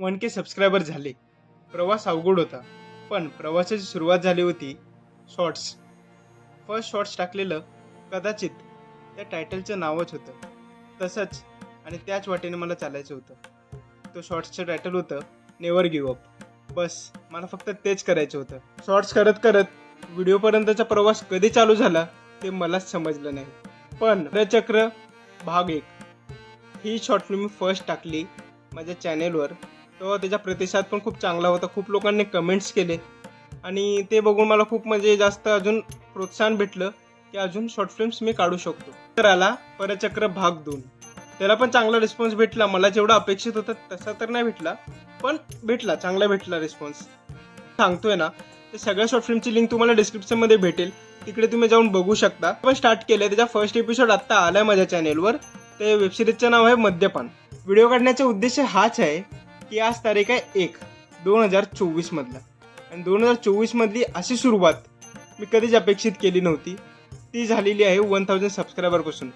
One K subscriber झाले. प्रवास अवघड होता पण प्रवासाची सुरुवात झाली होती शॉर्ट्स फर्स्ट शॉर्ट्स टाकलेलं कदाचित त्या टायटलचं नावच होतं. तसंच आणि त्याच वाटेने मला चालायचं होतं. तो शॉर्ट्सचं टायटल होतं नेवर गिव अप बस मला फक्त तेच करायचं होतं. शॉर्ट्स करत करत व्हिडिओपर्यंतचा प्रवास कधी चालू झाला ते मलाच समजलं नाही. पण चक्र भाग एक. ही शॉर्ट फिल्म फर्स्ट टाकली माझ्या चॅनेलवर तेव्हा त्याचा प्रतिसाद पण खूप चांगला होता. खूप लोकांनी कमेंट्स केले. आणि ते बघून मला खूप म्हणजे जास्त अजून प्रोत्साहन भेटलं की अजून शॉर्ट फिल्म्स मी काढू शकतो. तर आला परचक्र भाग दोन. त्याला पण चांगला रिस्पॉन्स भेटला. मला जेवढा अपेक्षित होता तसा तर नाही भेटला पण भेटला चांगला भेटला रिस्पॉन्स सांगतोय ना ते सगळ्या शॉर्ट फिल्मची लिंक तुम्हाला डिस्क्रिप्शनमध्ये भेटेल. तिकडे तुम्ही जाऊन बघू शकता. पण स्टार्ट केलं त्याचा फर्स्ट एपिसोड आत्ता आलाय माझ्या चॅनेलवर ते वेबसिरीजचं नाव आहे मद्यपान. व्हिडिओ काढण्याचा उद्देश हाच आहे की आज तारीख आहे एक दोन हजार चोवीसमधला आणि दोन हजार चोवीसमधली अशी सुरुवात मी कधीच अपेक्षित केली नव्हती. ती झालेली आहे वन थाउजंड सबस्क्रायबरपासून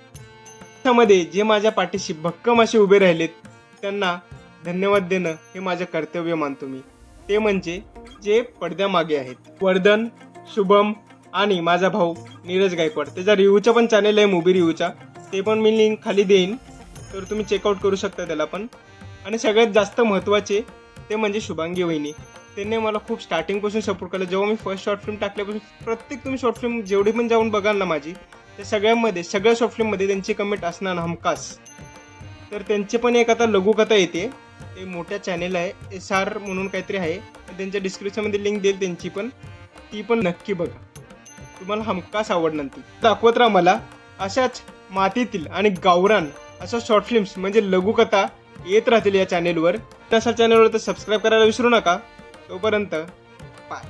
त्यामध्ये जे माझ्या पाठीशी भक्कम असे उभे राहिलेत त्यांना धन्यवाद देणं हे माझं कर्तव्य मानतो मी. ते म्हणजे जे पडद्यामागे आहेत. वर्धन शुभम आणि माझा भाऊ नीरज गायकवाड. त्याचा रिव्ह्यूचा पण चॅनेल आहे मूवी रिव्ह्यूचा. ते पण मी लिंक खाली देईन. तर तुम्ही चेकआउट करू शकता त्याला पण. आणि सगळ्यात जास्त महत्त्वाचे ते म्हणजे शुभांगी वहिनी. त्यांनी मला खूप स्टार्टिंगपासून सपोर्ट केलं. जेव्हा मी फर्स्ट शॉर्ट फिल्म टाकल्यापासून प्रत्येक तुम्ही शॉर्ट फिल्म जेवढी पण जाऊन बघाल ना माझी त्या सगळ्यामध्ये सगळ्या शॉर्ट फिल्ममध्ये त्यांची कमेंट असणार हमखास. तर त्यांची पण एक आता लघुकथा येते. ते मोठ्या चॅनेल आहे एस आर म्हणून काहीतरी आहे. त्यांच्या डिस्क्रिप्शनमध्ये लिंक देईल त्यांची पण. ती पण नक्की बघा. तुम्हाला हमखास आवडणार ती. दाखवत राहा मला अशाच मातीतील आणि गावरान अशा शॉर्ट फिल्म्स म्हणजे लघुकथा येत राहतील या चॅनेलवर तसा चॅनेलवर तर सबस्क्राईब करायला विसरू नका. तोपर्यंत बाय